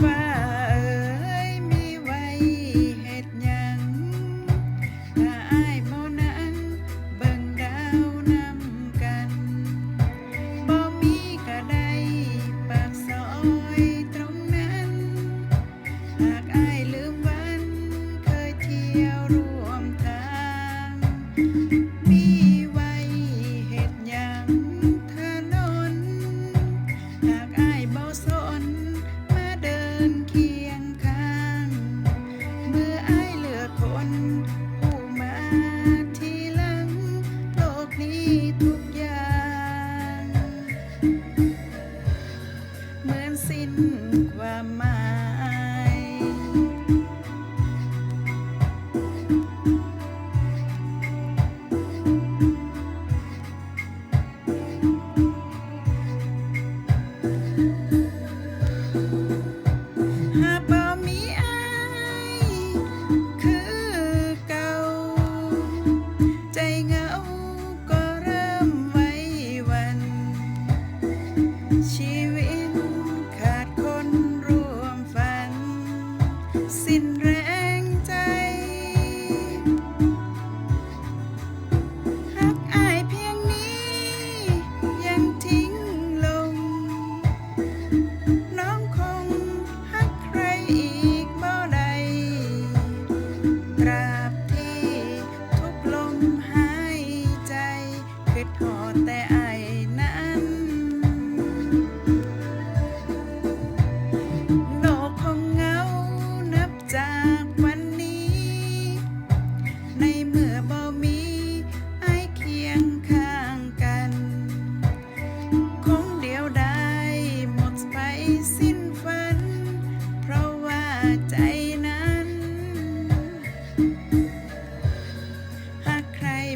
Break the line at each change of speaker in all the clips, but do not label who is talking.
ฟ้าเอ๋ยมีไว้เฮ็ดยังถ้าอายบ่นั้นเบ่งดาวนำกันบ่มีก็ได้ปากซอยตรงนั้น หากอายลืมวันเคยเที่ยว mm -hmm. สิ้นแรงใจ หักอายเพียงนี้ยังทิ้งลง น้องคงหักใครอีกบ่ได้ตราบที่ทุกลมหายใจคือทอแต่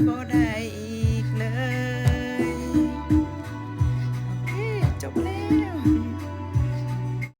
บ่ได้